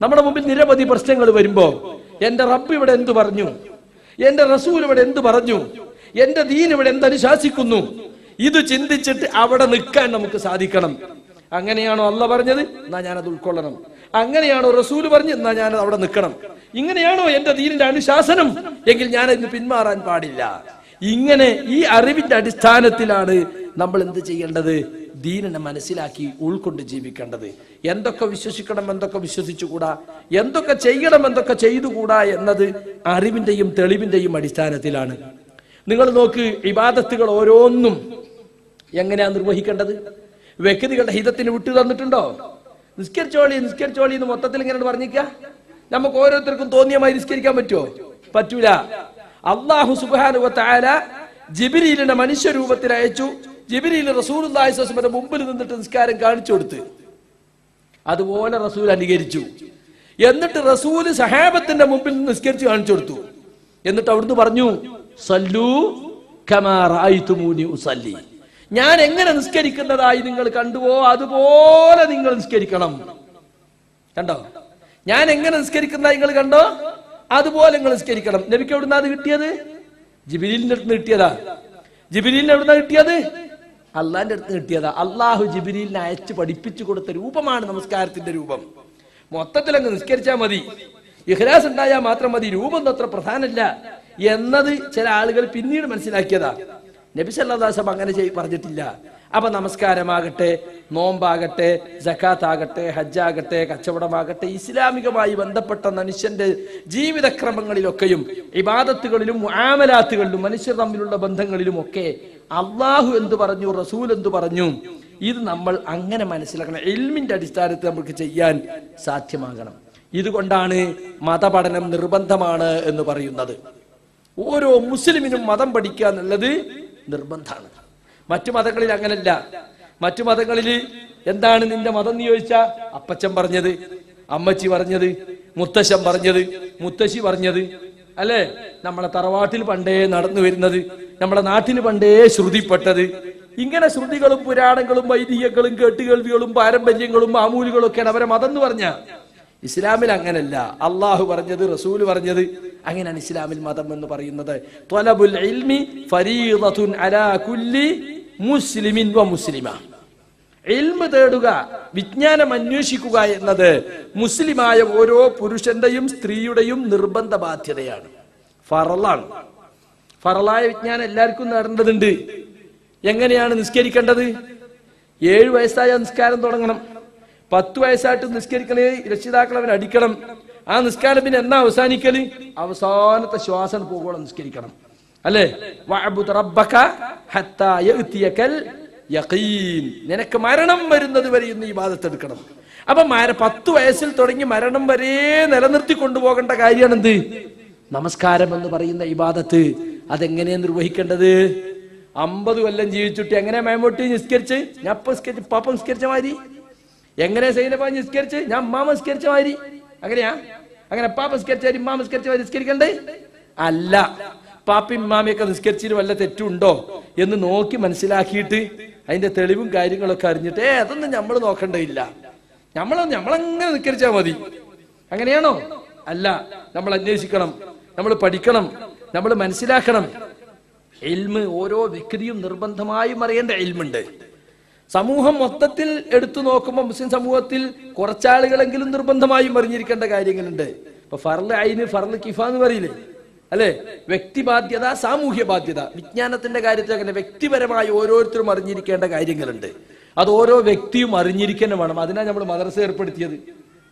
നമ്മുടെ മുമ്പിൽ നിരവധി പ്രശ്നങ്ങൾ വരുമ്പോൾ എന്റെ റബ്ബ് ഇവിടെ എന്തു പറഞ്ഞു? എന്റെ റസൂൽ ഇവിടെ എന്തു പറഞ്ഞു? എന്റെ ദീൻ ഇവിടെ എന്തനുശാസിക്കുന്നു ഇത് ചിന്തിച്ചിട്ട് അവിടെ നിൽക്കാൻ നമുക്ക് സാധിക്കണം. അങ്ങനെയാണോ അല്ല പറഞ്ഞത്? എന്നാ ഞാനത് ഉൾക്കൊള്ളണം. അങ്ങനെയാണോ റസൂൽ പറഞ്ഞു എന്നാ ഞാൻ അവിടെ നിൽക്കണം. ഇങ്ങനെയാണോ എന്റെ ദീനിന്റെ അനുശാസനം? എങ്കിൽ ഞാൻ ഇന്ന് പിന്മാറാൻ പാടില്ല. ഇങ്ങനെ ഈ അറിവിന്റെ അടിസ്ഥാനത്തിലാണ് നമ്മൾ എന്ത് ചെയ്യേണ്ടത്? ദീനനെ മനസ്സിലാക്കി ഉൾക്കൊണ്ട് ജീവിക്കേണ്ടത്. എന്തൊക്കെ വിശ്വസിക്കണം എന്തൊക്കെ വിശ്വസിച്ചുകൂടാ? എന്തൊക്കെ ചെയ്യണം എന്തൊക്കെ ചെയ്തുകൂടാ എന്നത് അറിവിന്റെയും തെളിവിന്റെയും അടിസ്ഥാനത്തിലാണ്. നിങ്ങൾ നോക്ക് ഇബാദത്തുകൾ ഓരോന്നും എങ്ങനെയാ നിർവഹിക്കേണ്ടത്? വ്യക്തികളുടെ ഹിതത്തിന് വിട്ടു തന്നിട്ടുണ്ടോ? നിസ്കരിച്ചോളി നിസ്കരിച്ചോളി എന്ന് മൊത്തത്തിൽ ഇങ്ങനെ പറഞ്ഞിക്ക നമുക്ക് ഓരോരുത്തർക്കും തോന്നിയമായി നിസ്കരിക്കാൻ പറ്റുമോ? പറ്റൂല. അള്ളാഹു സുബാനുവത്തായ ജിബിരിലിന്റെ മനുഷ്യരൂപത്തിൽ അയച്ചു. ജിബിരിയിൽ റസൂൽ മുമ്പിൽ നിന്നിട്ട് നിസ്കാരം കാണിച്ചു കൊടുത്ത്. അതുപോലെ റസൂൽ അനുകരിച്ചു എന്നിട്ട് റസൂൽ സഹാബത്തിന്റെ മുമ്പിൽ നിസ്കരിച്ച് കാണിച്ചു കൊടുത്തു. എന്നിട്ട് അവിടുന്ന് പറഞ്ഞു സല്ലു കമാറായിത്തുമൂനി ഉസല്ലി. ഞാൻ എങ്ങനെ നിസ്കരിക്കുന്നതായി നിങ്ങൾ കണ്ടുവോ അതുപോലെ നിങ്ങൾ നിസ്കരിക്കണം. കണ്ടോ? ഞാൻ എങ്ങനെ നിസ്കരിക്കുന്നതായി നിങ്ങൾ കണ്ടോ അതുപോലെ നിങ്ങൾ നിസ്കരിക്കണം. നബിക്ക് എവിടുന്നാ അത് കിട്ടിയത്? ജിബിലിന്റെ അടുത്ത് കിട്ടിയതാ. ജിബിലിന്റെ എവിടുന്നാ കിട്ടിയത്? അള്ളാന്റെ അടുത്ത് കിട്ടിയതാ. അള്ളാഹു ജിബിരിലിനെ അയച്ച് പഠിപ്പിച്ചു കൊടുത്ത രൂപമാണ് നമസ്കാരത്തിന്റെ രൂപം. മൊത്തത്തിൽ അങ്ങ് നിസ്കരിച്ചാൽ മതി. ഇഹ്ലാസ് ഉണ്ടായാൽ മാത്രം മതി. രൂപം അത്ര പ്രധാനമല്ല എന്നത് ചില ആളുകൾ പിന്നീട് മനസ്സിലാക്കിയതാ. നബി സല്ലാസം അങ്ങനെ ചെയ് പറഞ്ഞിട്ടില്ല. അപ്പൊ നമസ്കാരമാകട്ടെ നോമ്പാകട്ടെ ജക്കാത്താകട്ടെ ഹജ്ജാകട്ടെ കച്ചവടമാകട്ടെ ഇസ്ലാമികമായി ബന്ധപ്പെട്ട മനുഷ്യന്റെ ജീവിതക്രമങ്ങളിലൊക്കെയും ഇബാദത്തുകളിലും ആമലാത്തുകളിലും മനുഷ്യർ തമ്മിലുള്ള ബന്ധങ്ങളിലും ഒക്കെ അള്ളാഹു എന്തു പറഞ്ഞു റസൂൽ എന്തു പറഞ്ഞു? ഇത് നമ്മൾ അങ്ങനെ മനസ്സിലാക്കണം. എൽമിന്റെ അടിസ്ഥാനത്തിൽ നമുക്ക് ചെയ്യാൻ സാധ്യമാകണം. ഇതുകൊണ്ടാണ് മതപഠനം നിർബന്ധമാണ് എന്ന് പറയുന്നത്. ഓരോ മുസ്ലിമിനും മതം പഠിക്കുക എന്നുള്ളത് നിർബന്ധമാണ്. മറ്റു മതങ്ങളിൽ അങ്ങനല്ല. മറ്റു മതങ്ങളിൽ എന്താണ് നിന്റെ മതം എന്ന് ചോദിച്ചാ അപ്പച്ചൻ പറഞ്ഞത് അമ്മച്ചി പറഞ്ഞത് മുത്തശ്ശൻ പറഞ്ഞത് മുത്തശ്ശി പറഞ്ഞത്. അല്ലേ? നമ്മളെ തറവാട്ടിൽ പണ്ടേ നടന്നു വരുന്നത് നമ്മുടെ നാട്ടിൽ പണ്ടേ ശ്രുതിപ്പെട്ടത്. ഇങ്ങനെ ശ്രുതികളും പുരാണങ്ങളും വൈദികങ്ങളും കേട്ടുകേൾവികളും പാരമ്പര്യങ്ങളും മാമൂലുകളും ഒക്കെയാണ് അവരെ മതം എന്ന് പറഞ്ഞ. ഇസ്ലാമിൽ അങ്ങനല്ല. അള്ളാഹു പറഞ്ഞത് റസൂൽ പറഞ്ഞത് അങ്ങനെയാണ് ഇസ്ലാമിൽ മതം എന്ന് പറയുന്നത്. ത്വലബുൽ ഇൽമി ഫരീദതുൻ അലാ കുല്ലി മുസ്ലിമിൻ വ മുസ്ലിമ. തേടുക വിജ്ഞാനം അന്വേഷിക്കുക എന്നത് മുസ്ലിമായ ഓരോ പുരുഷന്റെയും സ്ത്രീയുടെയും നിർബന്ധ ബാധ്യതയാണ് ഫറലാണ് ഫറലായ വിജ്ഞാനം എല്ലാവർക്കും നേടേണ്ടതുണ്ട്. എങ്ങനെയാണ് നിസ്കരിക്കേണ്ടത്? ഏഴു വയസ്സായ നിസ്കാരം തുടങ്ങണം. പത്ത് വയസ്സായിട്ട് നിസ്കരിക്കണേ രക്ഷിതാക്കൾ അവൻ അടിക്കണം. ആ നിസ്കാരം പിന്നെ എന്നാ അവസാനിക്കൽ? അവസാനത്തെ ശ്വാസം പോകോളം നിസ്കരിക്കണം. അല്ലേ? നിനക്ക് മരണം വരുന്നത് വരെ ഇന്ന് ഈ ബാധത്തെടുക്കണം അപ്പൊ മര പത്ത് വയസ്സിൽ തുടങ്ങി മരണം വരെ നിലനിർത്തി കൊണ്ടുപോകേണ്ട കാര്യമാണ് എന്ത് നമസ്കാരം എന്ന് പറയുന്ന ഇബാദത്ത്. അതെങ്ങനെയാ നിർവഹിക്കേണ്ടത്? അമ്പത് കൊല്ലം ജീവിച്ചിട്ട് എങ്ങനെ മേമോട്ടി നിസ്കരിച്ച്? ഞാൻ അപ്പം നിസ്കരിച്ച് പാപ്പ നിസ്കരിച്ച മാതിരി. എങ്ങനെ സൈനപ്പ നിസ്കരിച്ച്? ഞാൻ അമ്മാമ നിസ്കരിച്ച മാതിരി. അങ്ങനെയാ? അങ്ങനെ പാപ്പ നിസ്കരിച്ച ഇമ്മാമ നിസ്കരിച്ച മാതിരി നിസ്കരിക്കണ്ടേ? അല്ല. പാപ്പ ഇമ്മാമയൊക്കെ നിസ്കരിച്ചിട്ട് വല്ല തെറ്റുണ്ടോ എന്ന് നോക്കി മനസ്സിലാക്കിയിട്ട് അതിന്റെ തെളിവും കാര്യങ്ങളൊക്കെ അറിഞ്ഞിട്ട് ഏ അതൊന്നും നമ്മൾ നോക്കേണ്ടതില്ല. നമ്മൾ നമ്മളങ്ങനെ നിസ്കരിച്ചാൽ മതി. അങ്ങനെയാണോ? അല്ല. നമ്മൾ അന്വേഷിക്കണം. നമ്മൾ പഠിക്കണം. നമ്മൾ മനസ്സിലാക്കണം. എൽമ് ഓരോ വ്യക്തിയും നിർബന്ധമായും അറിയേണ്ട എൽമുണ്ട് സമൂഹം മൊത്തത്തിൽ എടുത്തു നോക്കുമ്പോൾ മുസ്ലിം സമൂഹത്തിൽ കുറച്ചാളുകളെങ്കിലും നിർബന്ധമായും അറിഞ്ഞിരിക്കേണ്ട കാര്യങ്ങളുണ്ട്. ഇപ്പൊ ഫർൾ അയിന് ഫർൾ കിഫ എന്ന് പറയില്ലേ? അല്ലെ? വ്യക്തി ബാധ്യത സാമൂഹ്യ ബാധ്യത. വിജ്ഞാനത്തിന്റെ കാര്യത്തിൽ അങ്ങനെ വ്യക്തിപരമായി ഓരോരുത്തരും അറിഞ്ഞിരിക്കേണ്ട കാര്യങ്ങളുണ്ട്. അത് ഓരോ വ്യക്തിയും അറിഞ്ഞിരിക്കാൻ വേണം. അതിനാ നമ്മൾ മദ്രസ ഏർപ്പെടുത്തിയത്.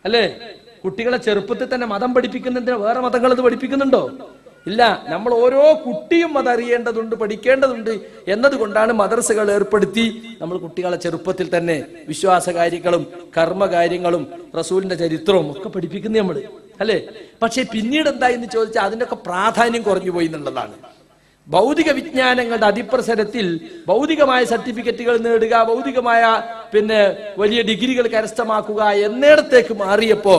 അല്ലേ? കുട്ടികളെ ചെറുപ്പത്തിൽ തന്നെ മതം പഠിപ്പിക്കുന്നതിന് വേറെ മതങ്ങൾ അത് പഠിപ്പിക്കുന്നുണ്ടോ? ഇല്ല നമ്മൾ ഓരോ കുട്ടിയും അതറിയേണ്ടതുണ്ട് പഠിക്കേണ്ടതുണ്ട് എന്നതുകൊണ്ടാണ് മദർസകൾ ഏർപ്പെടുത്തി നമ്മൾ കുട്ടികളെ ചെറുപ്പത്തിൽ തന്നെ വിശ്വാസ കാര്യങ്ങളും കർമ്മകാര്യങ്ങളും റസൂലിന്റെ ചരിത്രവും ഒക്കെ പഠിപ്പിക്കുന്നത് നമ്മൾ അല്ലേ? പക്ഷെ പിന്നീട് എന്താ എന്ന് ചോദിച്ചാൽ അതിനൊക്കെ പ്രാധാന്യം കുറഞ്ഞു പോയി എന്നുള്ളതാണ്. ഭൗതിക വിജ്ഞാനങ്ങളുടെ അതിപ്രസരത്തിൽ ഭൗതികമായ സർട്ടിഫിക്കറ്റുകൾ നേടുക ഭൗതികമായ പിന്നെ വലിയ ഡിഗ്രികൾ കരസ്ഥമാക്കുക എന്നിടത്തേക്ക് മാറിയപ്പോ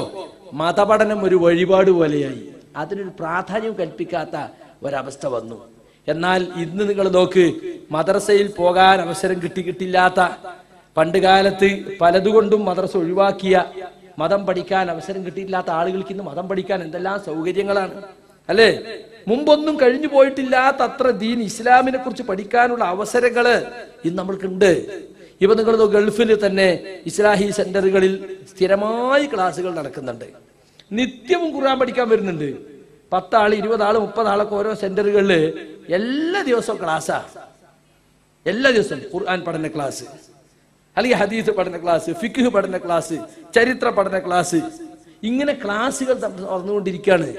മതപഠനം ഒരു വഴിപാട് പോലെയായി. അതിനൊരു പ്രാധാന്യം കൽപ്പിക്കാത്ത ഒരവസ്ഥ വന്നു. എന്നാൽ ഇന്ന് നിങ്ങൾ നോക്ക് മദ്രസയിൽ പോകാൻ അവസരം കിട്ടി കിട്ടില്ലാത്ത പണ്ട് കാലത്ത് പലതുകൊണ്ടും മദ്രസ ഒഴിവാക്കിയ മതം പഠിക്കാൻ അവസരം കിട്ടിയില്ലാത്ത ആളുകൾക്ക് ഇന്ന് മതം പഠിക്കാൻ എന്തെല്ലാം സൗകര്യങ്ങളാണ്. അല്ലേ? മുമ്പൊന്നും കഴിഞ്ഞു പോയിട്ടില്ലാത്ത അത്ര ദീൻ ഇസ്ലാമിനെ കുറിച്ച് പഠിക്കാനുള്ള അവസരങ്ങൾ ഇന്ന് നമ്മൾക്കുണ്ട്. ഇപ്പൊ നിങ്ങൾ ഗൾഫിൽ തന്നെ ഇസ്ലാഹി സെന്ററുകളിൽ സ്ഥിരമായി ക്ലാസ്സുകൾ നടക്കുന്നുണ്ട്. നിത്യവും ഖുർആൻ പഠിക്കാൻ വരുന്നുണ്ട്. പത്താൾ ഇരുപതാൾ മുപ്പതാളൊക്കെ ഓരോ സെന്ററുകളിൽ എല്ലാ ദിവസവും ക്ലാസ്സാ. എല്ലാ ദിവസവും ഖുർആൻ പഠന ക്ലാസ്. അല്ലെങ്കിൽ ഹദീസ് പഠന ക്ലാസ് ഫിഖ് പഠന ക്ലാസ് ചരിത്ര പഠന ക്ലാസ്. ഇങ്ങനെ ക്ലാസ്സുകൾ നടന്നുകൊണ്ടിരിക്കുകയാണ്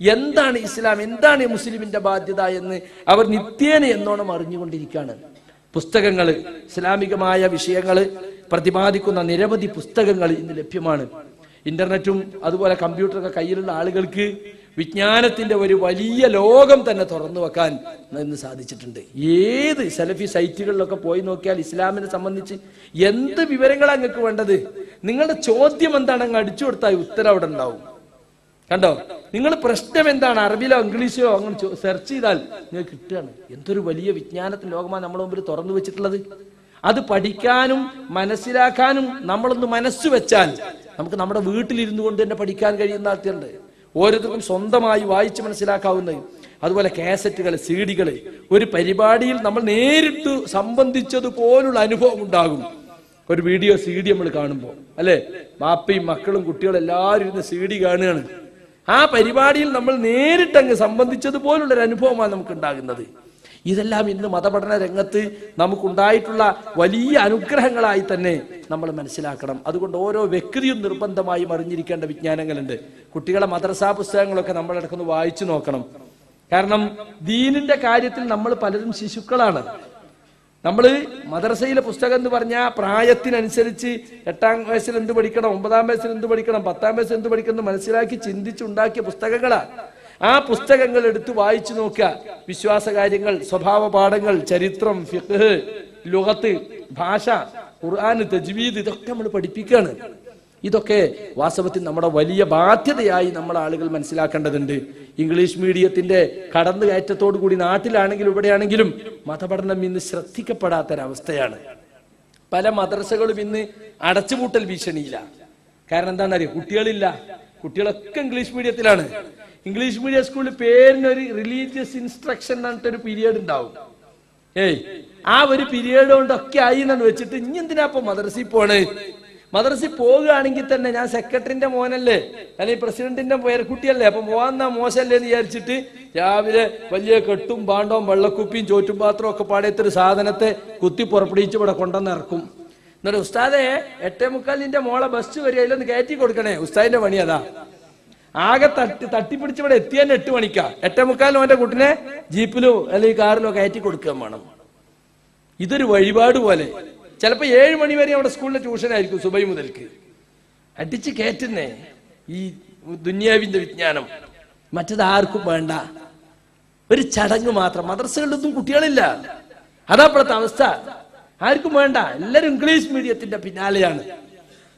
എന്താണ് ഇസ്ലാം എന്താണ് മുസ്ലിമിന്റെ ബാധ്യത എന്ന് അവർ നിത്യേന എന്നോണം അറിഞ്ഞുകൊണ്ടിരിക്കുകയാണ് പുസ്തകങ്ങൾ ഇസ്ലാമികമായ വിഷയങ്ങൾ പ്രതിപാദിക്കുന്ന നിരവധി പുസ്തകങ്ങൾ ഇന്ന് ലഭ്യമാണ്. ഇന്റർനെറ്റും അതുപോലെ കമ്പ്യൂട്ടറൊക്കെ കയ്യിലുള്ള ആളുകൾക്ക് വിജ്ഞാനത്തിന്റെ ഒരു വലിയ ലോകം തന്നെ തുറന്നു വെക്കാൻ ഇന്ന് സാധിച്ചിട്ടുണ്ട്. ഏത് സെലഫി സൈറ്റുകളിലൊക്കെ പോയി നോക്കിയാൽ ഇസ്ലാമിനെ സംബന്ധിച്ച് എന്ത് വിവരങ്ങളാണ് നിങ്ങൾക്ക് വേണ്ടത്? നിങ്ങളുടെ ചോദ്യം എന്താണ്? അങ്ങ് അടിച്ചു കൊടുത്താൽ ഉത്തരം അവിടെ ഉണ്ടാവും. കണ്ടോ? നിങ്ങൾ പ്രശ്നം എന്താണ്? അറബിലോ ഇംഗ്ലീഷോ അങ്ങനെ സെർച്ച് ചെയ്താൽ നിങ്ങൾക്ക് കിട്ടുകയാണ്. എന്തൊരു വലിയ വിജ്ഞാനത്തിന് ലോകമാണ് നമ്മുടെ മുമ്പിൽ തുറന്നു വെച്ചിട്ടുള്ളത്. അത് പഠിക്കാനും മനസ്സിലാക്കാനും നമ്മളൊന്ന് മനസ്സ് വെച്ചാൽ നമുക്ക് നമ്മുടെ വീട്ടിലിരുന്നു കൊണ്ട് തന്നെ പഠിക്കാൻ കഴിയുന്ന ആൾക്കാരുണ്ട്. ഓരോരുത്തർക്കും സ്വന്തമായി വായിച്ച് മനസ്സിലാക്കാവുന്ന അതുപോലെ കാസറ്റുകൾ സീഡികൾ ഒരു പരിപാടിയിൽ നമ്മൾ നേരിട്ട് സംബന്ധിച്ചതുപോലുള്ള അനുഭവം ഉണ്ടാകും. ഒരു വീഡിയോ സി ഡി നമ്മൾ കാണുമ്പോൾ അല്ലെ? മാപ്പയും മക്കളും കുട്ടികളും എല്ലാവരും ഇരുന്ന് സി ഡി കാണുകയാണ്. ആ പരിപാടിയിൽ നമ്മൾ നേരിട്ട് അങ്ങ് സംബന്ധിച്ചതുപോലുള്ള ഒരു അനുഭവമാണ് നമുക്ക് ഉണ്ടാകുന്നത് ഇതെല്ലാം ഇന്ന് മതപഠന രംഗത്ത് നമുക്കുണ്ടായിട്ടുള്ള വലിയ അനുഗ്രഹങ്ങളായി തന്നെ നമ്മൾ മനസ്സിലാക്കണം. അതുകൊണ്ട് ഓരോ വ്യക്തിയും നിർബന്ധമായി അറിഞ്ഞിരിക്കേണ്ട വിജ്ഞാനങ്ങളുണ്ട്. കുട്ടികളെ മദ്രസാ പുസ്തകങ്ങളൊക്കെ നമ്മൾ ഇടക്കൊന്ന് വായിച്ചു നോക്കണം. കാരണം ദീനിന്റെ കാര്യത്തിൽ നമ്മൾ പലരും ശിശുക്കളാണ്. നമ്മൾ മദ്രസയിലെ പുസ്തകം എന്ന് പറഞ്ഞാൽ പ്രായത്തിനനുസരിച്ച് എട്ടാം വയസ്സിൽ എന്ത് പഠിക്കണം ഒമ്പതാം വയസ്സിൽ എന്ത് പഠിക്കണം പത്താം വയസ്സിൽ എന്ത് പഠിക്കണം മനസ്സിലാക്കി ചിന്തിച്ചുണ്ടാക്കിയ പുസ്തകങ്ങളാ. ആ പുസ്തകങ്ങൾ എടുത്ത് വായിച്ചു നോക്കുക. വിശ്വാസ കാര്യങ്ങൾ സ്വഭാവ പാഠങ്ങൾ ചരിത്രം ഫിഖ് ലുഹത്ത് ഭാഷ ഖുർആൻ തജ്വീദ് ഇതൊക്കെ നമ്മൾ പഠിപ്പിക്കുകയാണ്. ഇതൊക്കെ വാസ്തവത്തിൽ നമ്മുടെ വലിയ ബാധ്യതയായി നമ്മൾ ആളുകൾ മനസ്സിലാക്കേണ്ടതുണ്ട്. ഇംഗ്ലീഷ് മീഡിയത്തിന്റെ കടന്നു കയറ്റത്തോടു കൂടി നാട്ടിലാണെങ്കിലും ഇവിടെയാണെങ്കിലും മതപഠനം ഇന്ന് ശ്രദ്ധിക്കപ്പെടാത്തൊരവസ്ഥയാണ്. പല മദ്രസകളും ഇന്ന് അടച്ചുപൂട്ടൽ ഭീഷണിയില്ല കാരണം എന്താണെന്നറിയാം? കുട്ടികളില്ല. കുട്ടികളൊക്കെ ഇംഗ്ലീഷ് മീഡിയത്തിലാണ്. ഇംഗ്ലീഷ് മീഡിയം സ്കൂളിൽ പേരിനൊരു റിലീജിയസ് ഇൻസ്ട്രക്ഷൻ എന്നിട്ടൊരു പീരിയഡ് ഉണ്ടാവും ഏയ് ആ ഒരു പീരിയഡ് കൊണ്ടൊക്കെ ആയി എന്നാണ് വെച്ചിട്ട് ഇനി എന്തിനാ ഇപ്പൊ മദ്രസയിൽ പോണേ? മദ്രസയിൽ പോവുകയാണെങ്കിൽ തന്നെ ഞാൻ സെക്രട്ടറിന്റെ മോനല്ലേ? അല്ലെങ്കിൽ പ്രസിഡന്റിന്റെ പേരക്കുട്ടിയല്ലേ? അപ്പൊ പോവാന്നാ മോശമല്ലേ എന്ന് വിചാരിച്ചിട്ട് രാവിലെ വലിയ കെട്ടും പാണ്ടവും വെള്ളക്കുപ്പിയും ചോറ്റും പാത്രവും ഒക്കെ പാടിയത്തൊരു സാധനത്തെ കുത്തി പുറപ്പെടുവിച്ച് ഇവിടെ കൊണ്ടുവന്ന് ഇറക്കും. എന്നിട്ട് ഉസ്താദെ എട്ടേ മുക്കാലിന്റെ മോളെ ബസ് വരിക അതിലൊന്ന് കയറ്റി കൊടുക്കണേ. ഉസ്താദിന്റെ പണി അതാ. ആകെ തട്ടി തട്ടിപ്പിടിച്ച് ഇവിടെ എത്തിയ എട്ട് മണിക്കാ. എട്ടേ മുക്കാലും അവന്റെ കുട്ടിനെ ജീപ്പിലോ അല്ലെങ്കിൽ കാറിലോ കയറ്റി കൊടുക്കാൻ വേണം. ഇതൊരു വഴിപാട് പോലെ. ചിലപ്പോ ഏഴ് മണി വരെ അവിടെ സ്കൂളിലെ ട്യൂഷൻ ആയിരിക്കും സുബൈ മുതൽക്ക്. അടിച്ച് കയറ്റുന്നേ ഈ ദുന്യാവിന്റെ വിജ്ഞാനം. മറ്റത് ആർക്കും വേണ്ട. ഒരു ചടങ്ങ് മാത്രം. മദ്രസകളിലൊന്നും കുട്ടികളില്ല. അതാ ഇപ്പോഴത്തെ അവസ്ഥ. ആർക്കും വേണ്ട. എല്ലാരും ഇംഗ്ലീഷ് മീഡിയത്തിന്റെ പിന്നാലെയാണ്.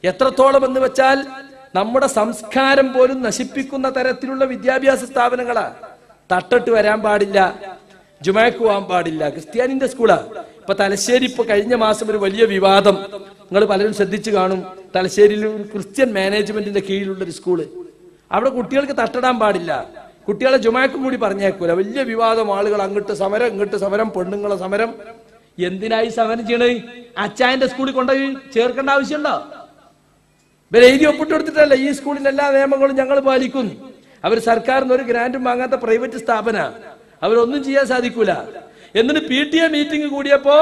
എത്രത്തോളം എന്ന് വെച്ചാൽ നമ്മുടെ സംസ്കാരം പോലും നശിപ്പിക്കുന്ന തരത്തിലുള്ള വിദ്യാഭ്യാസ സ്ഥാപനങ്ങളാ. തട്ടിട്ട് വരാൻ പാടില്ല ജുമാക്ക് പോകാൻ പാടില്ല ക്രിസ്ത്യാനിന്റെ സ്കൂളാ. ഇപ്പൊ തലശ്ശേരി ഇപ്പൊ കഴിഞ്ഞ മാസം ഒരു വലിയ വിവാദം. നിങ്ങൾ പലരും ശ്രദ്ധിച്ചു കാണും തലശ്ശേരിയിൽ ഒരു ക്രിസ്ത്യൻ മാനേജ്മെന്റിന്റെ കീഴിലുള്ള ഒരു സ്കൂൾ. അവിടെ കുട്ടികൾക്ക് തട്ടിടാൻ പാടില്ല. കുട്ടികളെ ജുമാക്കും കൂടി പറഞ്ഞേക്കൂല. വലിയ വിവാദം ആളുകൾ അങ്ങോട്ട് സമരം ഇങ്ങോട്ട് സമരം പെണ്ണുങ്ങളെ സമരം. എന്തിനായി സമരം ചെയ്യണേ? അച്ചായന്റെ സ്കൂളിൽ കൊണ്ടുപോയി ചേർക്കേണ്ട ആവശ്യമുണ്ടോ? ഇവർ എഴുതി ഒപ്പിട്ട് കൊടുത്തിട്ടല്ല ഈ സ്കൂളിന്റെ എല്ലാ നിയമങ്ങളും ഞങ്ങൾ പാലിക്കുന്നു. അവർ സർക്കാരിന് ഒരു ഗ്രാന്റും വാങ്ങാത്ത പ്രൈവറ്റ് സ്ഥാപന. അവരൊന്നും ചെയ്യാൻ സാധിക്കൂല. എന്നിട്ട് പി ടി എ മീറ്റിംഗ് കൂടിയപ്പോ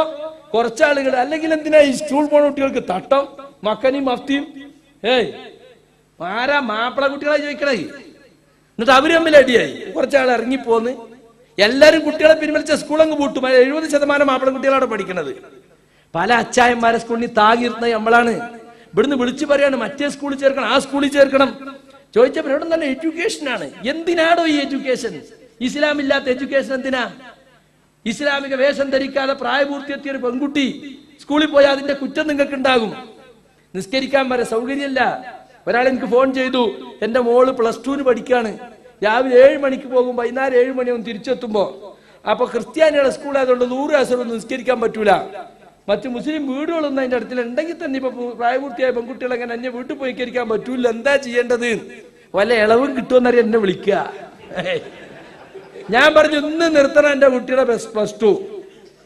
കുറച്ചാളുകൾ അല്ലെങ്കിൽ എന്തിനാ ഈ സ്കൂൾ പോണ കുട്ടികൾക്ക് തട്ടം മക്കനും മഫ്തിയും? ഏയ് ആരാ മാപ്പിള കുട്ടികളെ ചോദിക്കണേ? എന്നിട്ട് അവർ തമ്മിൽ അടിയായി. കുറച്ചാൾ ഇറങ്ങിപ്പോന്ന്. എല്ലാരും കുട്ടികളെ പിൻവലിച്ച സ്കൂൾ അങ്ങ് പൂട്ടും. എഴുപത് ശതമാനം മാപ്പിള കുട്ടികളാണ് പഠിക്കുന്നത് പല അച്ചായന്മാരെ സ്കൂളിൽ താകിയിരുന്നത് നമ്മളാണ്. ഇവിടുന്ന് വിളിച്ചു പറയാണ് മറ്റേ സ്കൂളിൽ ചേർക്കണം ആ സ്കൂളിൽ ചേർക്കണം. ചോദിച്ചപ്പോൾ ഇവിടെ നല്ല എഡ്യൂക്കേഷൻ ആണ്. എന്തിനാണോ ഈ എഡ്യൂക്കേഷൻ ഇസ്ലാം ഇല്ലാത്ത എഡ്യൂക്കേഷൻ എന്തിനാ? ഇസ്ലാമിക വേഷം ധരിക്കാതെ പ്രായപൂർത്തിയെത്തിയ ഒരു പെൺകുട്ടി സ്കൂളിൽ പോയാൽ അതിന്റെ കുറ്റം നിങ്ങൾക്ക് ഉണ്ടാകും നിസ്കരിക്കാൻ വരെ സൗകര്യമില്ല. ഒരാൾ എനിക്ക് ഫോൺ ചെയ്തു എന്റെ മോൾ പ്ലസ് ടുവിന് പഠിക്കാണ്. രാവിലെ ഏഴ് മണിക്ക് പോകും വൈകുന്നേരം ഏഴ് മണിയാവും തിരിച്ചെത്തുമ്പോ. അപ്പൊ ക്രിസ്ത്യാനിയുടെ സ്കൂൾ ആയതുകൊണ്ട് നൂറ് ദിവസം നിസ്കരിക്കാൻ പറ്റൂല. മറ്റു മുസ്ലിം വീടുകളൊന്നും അതിന്റെ അടുത്തിൽ ഉണ്ടെങ്കിൽ തന്നെ ഇപ്പൊ പ്രായപൂർത്തിയായ പെൺകുട്ടികൾ അങ്ങനെ അന്യ വീട്ടിൽ പോയി കരിക്കാൻ പറ്റൂല? എന്താ ചെയ്യേണ്ടത്? വല്ല ഇളവും കിട്ടുമെന്നറിയാം എന്നെ വിളിക്കുക. ഞാൻ പറഞ്ഞു ഇന്ന് നിർത്തണം എന്റെ കുട്ടിയുടെ പ്ലസ് ടു.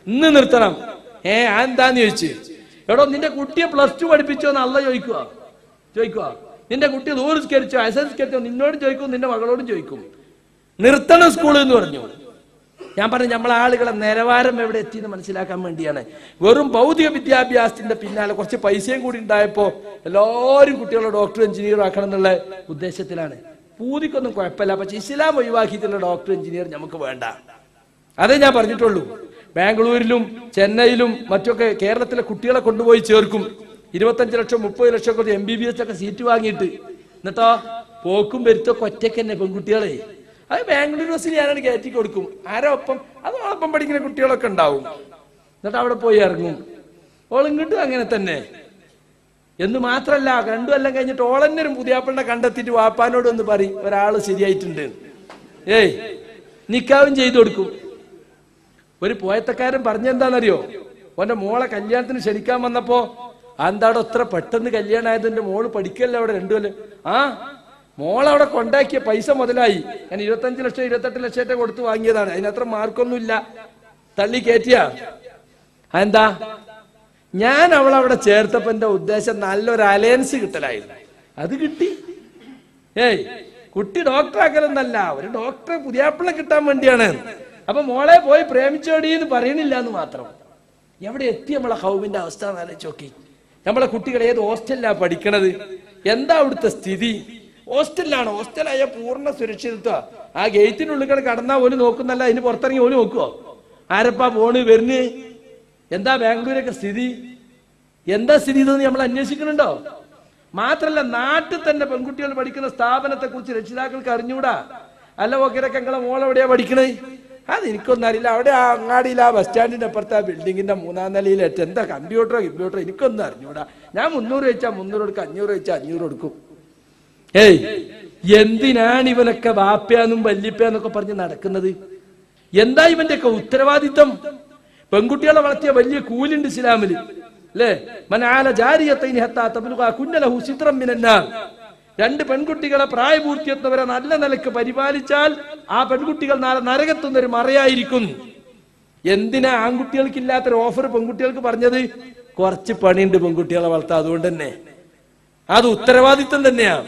ഇന്ന് നിർത്തണം. ഏ എന്താന്ന് ചോദിച്ചു? എടോ നിന്റെ കുട്ടിയെ പ്ലസ് ടു പഠിപ്പിച്ചോ എന്ന് ചോദിക്കുക. ചോദിക്കുക. നിന്റെ കുട്ടി ദൂരസ്കരിച്ചോ അസംസ്കരിച്ചോ നിന്നോടും ചോദിക്കും നിന്റെ മകളോടും ചോദിക്കും. നിർത്തണം സ്കൂളിൽ എന്ന് പറഞ്ഞു. ഞാൻ പറഞ്ഞു നമ്മളെ ആളുകളെ നിലവാരം എവിടെ എത്തി എന്ന് മനസ്സിലാക്കാൻ വേണ്ടിയാണ്. വെറും ഭൗതിക വിദ്യാഭ്യാസത്തിന്റെ പിന്നാലെ കുറച്ച് പൈസയും കൂടി ഉണ്ടായപ്പോ എല്ലാവരും കുട്ടികളെ ഡോക്ടർ എഞ്ചിനീയർ ആക്കണം എന്നുള്ള ഉദ്ദേശത്തിലാണ്. പൂതിക്കൊന്നും കുഴപ്പമില്ല. പക്ഷെ ഇസ്ലാം ഒഴിവാക്കിയിട്ടുള്ള ഡോക്ടർ എഞ്ചിനീയർ നമുക്ക് വേണ്ട. അതേ ഞാൻ പറഞ്ഞിട്ടുള്ളൂ. ബാംഗ്ലൂരിലും ചെന്നൈയിലും മറ്റൊക്കെ കേരളത്തിലെ കുട്ടികളെ കൊണ്ടുപോയി ചേർക്കും. ഇരുപത്തഞ്ച് ലക്ഷം മുപ്പത് ലക്ഷം ഒക്കെ എം ബി ബി എസ് ഒക്കെ സീറ്റ് വാങ്ങിയിട്ട്. എന്നിട്ടോ പോക്കും വരുത്തൊക്കെ ഒറ്റയ്ക്ക് തന്നെ പെൺകുട്ടികളെ. അത് ബാംഗ്ലൂർ യൂണിവേഴ്സിറ്റി ഞാനത് കയറ്റി കൊടുക്കും. ആരോ ഒപ്പം? അതോടൊപ്പം പഠിക്കുന്ന കുട്ടികളൊക്കെ ഉണ്ടാവും. എന്നിട്ട് അവിടെ പോയി ഇറങ്ങും. ഓളിങ്ങോട്ടും അങ്ങനെ തന്നെ. എന്ന് മാത്രല്ല രണ്ടു കൊല്ലം കഴിഞ്ഞിട്ട് ഓളന്നൊരു പുതിയാപ്പിളിനെ കണ്ടെത്തിയിട്ട് വാപ്പാനോട് ഒന്ന് പറയും ഒരാൾ ശരിയായിട്ടുണ്ട്. ഏയ് നിക്കാവും ചെയ്തു കൊടുക്കും. ഒരു പോയത്തക്കാരൻ പറഞ്ഞെന്താണെന്നറിയോ ഓന്റെ മോളെ കല്യാണത്തിന് ക്ഷണിക്കാൻ വന്നപ്പോ എന്താടോ എത്ര പെട്ടെന്ന് കല്യാണമായത് എന്റെ മോൾ പഠിക്കല്ലോ അവിടെ രണ്ടു കൊല്ലം? ആ മോളവിടെ കൊണ്ടാക്കിയ പൈസ മുതലായി ഞാൻ ഇരുപത്തഞ്ച് ലക്ഷം ഇരുപത്തെട്ട് ലക്ഷത്തെ കൊടുത്തു വാങ്ങിയതാണ്. അതിനത്ര മാർക്കൊന്നുമില്ല. തള്ളി കയറ്റിയ എന്താ ഞാൻ അവളവിടെ ചേർത്തപ്പോ എന്റെ ഉദ്ദേശം? നല്ലൊരു അലയൻസ് കിട്ടലായിരുന്നു. അത് കിട്ടി. ഏയ് കുട്ടി ഡോക്ടർ ആക്കലെന്നല്ല ഒരു ഡോക്ടറെ പുതിയാപ്പിളെ കിട്ടാൻ വേണ്ടിയാണ്. അപ്പൊ മോളെ പോയി പ്രേമിച്ചോടി എന്ന് പറയണില്ല എന്ന് മാത്രം. എവിടെ എത്തി നമ്മളെ ഹൗമിന്റെ അവസ്ഥ എന്ന് നോക്കി. നമ്മളെ കുട്ടികൾ ഏത് ഹോസ്റ്റലിലാ പഠിക്കണത്? എന്താ അവിടുത്തെ സ്ഥിതി? ഹോസ്റ്റലിലാണ്. ഹോസ്റ്റലായ പൂർണ സുരക്ഷിതത്വ. ആ ഗേറ്റിനുള്ളിൽ കൂടെ കടന്നാ ഓൽ നോക്കുന്നല്ല അതിന് പുറത്തിറങ്ങി ഓൽ നോക്കുവോ? ആരപ്പാ പോണ് വരുന്ന്? എന്താ ബാംഗ്ലൂരൊക്കെ സ്ഥിതി? എന്താ സ്ഥിതി ഇതെന്ന് നമ്മൾ അന്വേഷിക്കുന്നുണ്ടോ? മാത്രല്ല നാട്ടിൽ തന്നെ പെൺകുട്ടികൾ പഠിക്കുന്ന സ്ഥാപനത്തെ കുറിച്ച് രക്ഷിതാക്കൾക്ക് അറിഞ്ഞൂടാ. അല്ല നിങ്ങളെ മോൾ എവിടെയാ പഠിക്കണേ? അത് എനിക്കൊന്നും അറിയില്ല. അവിടെ ആ അങ്ങാടിയിൽ ആ ബസ് സ്റ്റാൻഡിന്റെ അപ്പുറത്ത് ആ ബിൽഡിങ്ങിന്റെ മൂന്നാം നിലയിലേറ്റ് എന്താ കമ്പ്യൂട്ടറോ കമ്പ്യൂട്ടറോ? എനിക്കൊന്നും അറിഞ്ഞൂടാ. ഞാൻ മുന്നൂറ് വെച്ചാൽ മുന്നൂറ് കൊടുക്കും അഞ്ഞൂറ് വെച്ചാൽ അഞ്ഞൂറ് കൊടുക്കും. ഏയ് എന്തിനാണ് ഇവനൊക്കെ വാപ്പയാന്നും വല്യപ്പയാന്നൊക്കെ പറഞ്ഞ് നടക്കുന്നത്? എന്താ ഇവന്റെയൊക്കെ ഉത്തരവാദിത്തം? പെൺകുട്ടികളെ വളർത്തിയ വലിയ കൂലുണ്ട് ഇസ്ലാമിൽ. അല്ലേ? മനാല ജാരിയത്തൈനി ഹത്താ കുന്നലഹു സിത്രം മിനന്നാർ. രണ്ട് പെൺകുട്ടികളെ പ്രായപൂർത്തിയെത്തുന്നവരെ നല്ല നിലയ്ക്ക് പരിപാലിച്ചാൽ ആ പെൺകുട്ടികൾ നാളെ നരകത്തുന്നൊരു മറയായിരിക്കും എന്തിനാ ആൺകുട്ടികൾക്ക് ഇല്ലാത്തൊരു ഓഫർ പെൺകുട്ടികൾക്ക് പറഞ്ഞത്? കുറച്ച് പണിയുണ്ട് പെൺകുട്ടികളെ വളർത്താൻ അതുകൊണ്ട് തന്നെ അത് ഉത്തരവാദിത്വം തന്നെയാണ്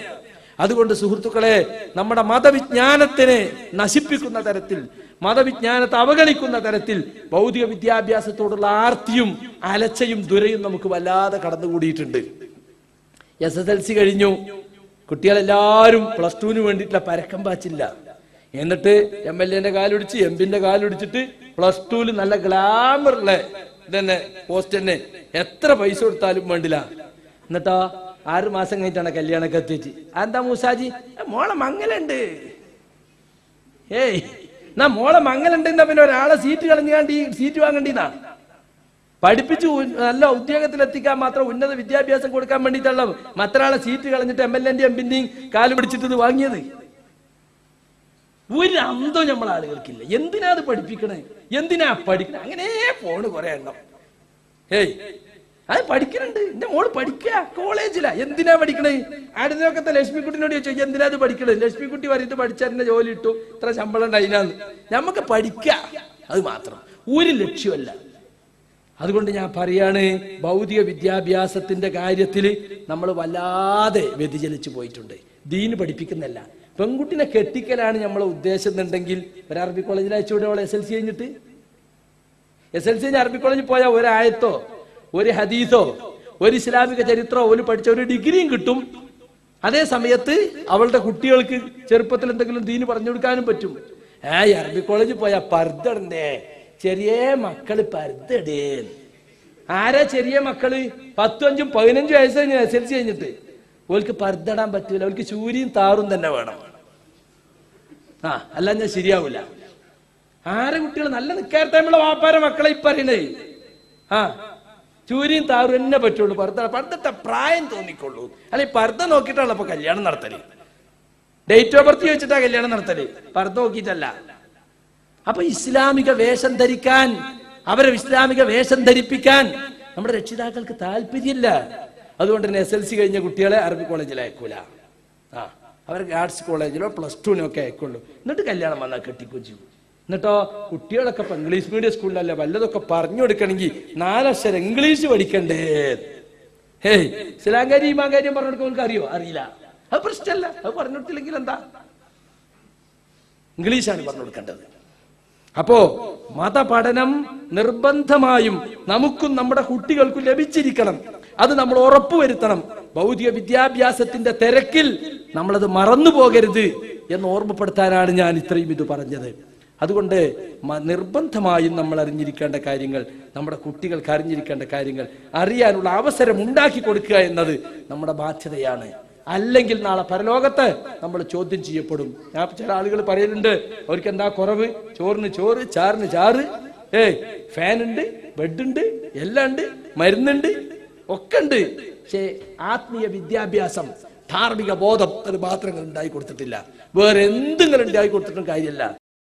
അതുകൊണ്ട് സുഹൃത്തുക്കളെ നമ്മുടെ മതവിജ്ഞാനത്തിനെ നശിപ്പിക്കുന്ന തരത്തിൽ മതവിജ്ഞാനത്തെ അവഗണിക്കുന്ന തരത്തിൽ ഭൗതിക വിദ്യാഭ്യാസത്തോടുള്ള ആർത്തിയും അലച്ചയും ദുരയും നമുക്ക് വല്ലാതെ കടന്നുകൂടിയിട്ടുണ്ട്. എസ് എസ് എൽ സി കഴിഞ്ഞു. കുട്ടികളെല്ലാവരും പ്ലസ് ടുവിന് വേണ്ടിയിട്ടുള്ള പരക്കം പാച്ചില്ല. എന്നിട്ട് എം എൽ എന്റെ കാലൊടിച്ച് എം പിന്റെ കാലൊടിച്ചിട്ട് പ്ലസ് ടുവിൽ നല്ല ഗ്ലാമറുള്ള ഇതന്നെ പോസ്റ്റ് തന്നെ. എത്ര പൈസ കൊടുത്താലും വേണ്ടില്ല. എന്നിട്ടോ ആറ് മാസം കഴിഞ്ഞിട്ടാണ് കല്യാണമൊക്കെ എത്തിച്ച്. എന്താ മൂസാജി? മോളെ മങ്ങലുണ്ട്. ഏയ് എന്നാ മോളെ മങ്ങലുണ്ട് എന്നാ പിന്നെ ഒരാളെ സീറ്റ് കളഞ്ഞാണ്ട് സീറ്റ് വാങ്ങണ്ടിന്നാ? പഠിപ്പിച്ചു നല്ല ഉദ്യോഗത്തിൽ എത്തിക്കാൻ മാത്രം ഉന്നത വിദ്യാഭ്യാസം കൊടുക്കാൻ വേണ്ടിയിട്ടുള്ള മറ്റൊരാളെ സീറ്റ് കളഞ്ഞിട്ട് എം എൽ എന്റെ എംപിന്റെയും കാൽ പിടിച്ചിട്ട് ഇത് വാങ്ങിയത്. ഒരു അന്തം നമ്മൾ ആളുകൾക്കില്ല. എന്തിനാ അത് പഠിപ്പിക്കണേ? എന്തിനാ പഠിക്കണേ? അങ്ങനെ പോണ് കുറെ എണ്ണം. ഏയ് അത് പഠിക്കുന്നുണ്ട് എന്റെ മോൾ പഠിക്കുക കോളേജിലാ. എന്തിനാ പഠിക്കണേ? അടുത്തൊക്കെ ലക്ഷ്മിക്കുട്ടിനോട് ചോദിച്ചു എന്തിനാ അത് പഠിക്കണേ? ലക്ഷ്മിക്കുട്ടി പറഞ്ഞിട്ട് പഠിച്ചതിന്റെ ജോലി ഇട്ടു. ഇത്ര ശമ്പളം ഉണ്ടായിനാന്ന്. നമുക്ക് പഠിക്കുക അത് മാത്രം. ഒരു ലക്ഷ്യമല്ല. അതുകൊണ്ട് ഞാൻ പറയാണ് ഭൗതിക വിദ്യാഭ്യാസത്തിന്റെ കാര്യത്തിൽ നമ്മൾ വല്ലാതെ വ്യതിചലിച്ചു പോയിട്ടുണ്ട്. ദീന് പഠിപ്പിക്കുന്നല്ല പെൺകുട്ടിനെ കെട്ടിക്കലാണ് നമ്മളെ ഉദ്ദേശം എന്നുണ്ടെങ്കിൽ ഒരു അറബി കോളേജിൽ അയച്ചുകൂടെ അവൾ എസ് എൽ സി കഴിഞ്ഞിട്ട്. എസ് എൽ സി കഴിഞ്ഞ് അറബി കോളേജിൽ പോയാൽ ഒരായത്തോ? ഒരു ഹദീസോ ഒരു ഇസ്ലാമിക ചരിത്രമോ ഒരു പഠിച്ച ഒരു ഡിഗ്രിയും കിട്ടും. അതേ സമയത്ത് അവളുടെ കുട്ടികൾക്ക് ചെറുപ്പത്തിൽ എന്തെങ്കിലും ദീന് പറഞ്ഞു കൊടുക്കാനും പറ്റും. ഏ അറബി കോളേജിൽ പോയാ പർദ്ദടണ്ടേ ചെറിയ മക്കൾ പർദ്ദടേ. ആരാ ചെറിയ മക്കൾ? പത്തും അഞ്ചും പതിനഞ്ചും വയസ്സ് കഴിഞ്ഞ് എസ് എൽ സി കഴിഞ്ഞിട്ട്. ഓൾക്ക് പർദ്ദടാൻ പറ്റൂല. ഓൾക്ക് ചൂരിയും താറും തന്നെ വേണം. ആ അല്ല ഞാൻ ശരിയാവൂല. ആരെ കുട്ടികൾ നല്ല നിൽക്കാത്ത നമ്മളെ വാപ്പാരെ മക്കളെ ഇപ്പറിയണേ ആ ചൂരിയും താറും എന്നെ പറ്റുള്ളൂ. പർദ്ദ പർദ്ദത്തെ പ്രായം തോന്നിക്കൊള്ളൂ. അല്ലെ പർദ്ദ നോക്കിയിട്ടാണ് ഇപ്പൊ കല്യാണം നടത്തൽ. ഡേറ്റ് ഓഫ് ബർത്ത് ചോദിച്ചിട്ടാ കല്യാണം നടത്തൽ. പർദ്ദ നോക്കിയിട്ടല്ല. അപ്പൊ ഇസ്ലാമിക വേഷം ധരിക്കാൻ അവരെ ഇസ്ലാമിക വേഷം ധരിപ്പിക്കാൻ നമ്മുടെ രക്ഷിതാക്കൾക്ക് താല്പര്യമില്ല. അതുകൊണ്ട് തന്നെ എസ് എൽ സി കഴിഞ്ഞ കുട്ടികളെ അറബി കോളേജിൽ അയക്കൂല. ആ അവർക്ക് ആർട്സ് കോളേജിലോ പ്ലസ് ടുവിനോ ഒക്കെ അയക്കുള്ളൂ. എന്നിട്ട് കല്യാണം വന്നാൽ കെട്ടിക്കും ചെയ്യും എന്നിട്ടോ കുട്ടികളൊക്കെ ഇപ്പൊ ഇംഗ്ലീഷ് മീഡിയം സ്കൂളിലല്ല വല്ലതൊക്കെ പറഞ്ഞു കൊടുക്കണമെങ്കിൽ നാലക്ഷരം ഇംഗ്ലീഷ് പഠിക്കണ്ടേ? ഹേയ് ശിലാങ്കാരി മാങ്കാരിയും പറഞ്ഞു കൊടുക്കാൻ അറിയോ? അറിയില്ല. അത് പ്രശ്നമല്ല. അത് പറഞ്ഞു കൊടുത്തില്ലെങ്കിൽ എന്താ? ഇംഗ്ലീഷാണ് പറഞ്ഞു കൊടുക്കേണ്ടത്. അപ്പോ മതപഠനം നിർബന്ധമായും നമുക്കും നമ്മുടെ കുട്ടികൾക്കും ലഭിച്ചിരിക്കണം. അത് നമ്മൾ ഉറപ്പുവരുത്തണം. ഭൗതിക വിദ്യാഭ്യാസത്തിന്റെ തിരക്കിൽ നമ്മളത് മറന്നു പോകരുത് എന്ന് ഓർമ്മപ്പെടുത്താനാണ് ഞാൻ ഇത്രയും ഇത് പറഞ്ഞത്. അതുകൊണ്ട് നിർബന്ധമായും നമ്മൾ അറിഞ്ഞിരിക്കേണ്ട കാര്യങ്ങൾ നമ്മുടെ കുട്ടികൾക്ക് അറിഞ്ഞിരിക്കേണ്ട കാര്യങ്ങൾ അറിയാനുള്ള അവസരം ഉണ്ടാക്കി കൊടുക്കുക എന്നത് നമ്മുടെ ബാധ്യതയാണ്. അല്ലെങ്കിൽ നാളെ പരലോകത്ത് നമ്മൾ ചോദ്യം ചെയ്യപ്പെടും. ഞാൻ ചില ആളുകൾ പറയുന്നുണ്ട് അവർക്ക് എന്താ കുറവ്? ചോറിന് ചോറ് ചാറിന് ചാറ്. ഏയ് ഫാനുണ്ട് ബെഡുണ്ട് എല്ലാം ഉണ്ട് മരുന്നുണ്ട് ഒക്കെ ഉണ്ട്. പക്ഷേ ആത്മീയ വിദ്യാഭ്യാസം ധാർമ്മിക ബോധം അത് മാത്രങ്ങൾ ഉണ്ടായി കൊടുത്തിട്ടില്ല. വേറെ എന്തെങ്കിലും ഉണ്ടായി കൊടുത്തിട്ടും കാര്യമല്ല.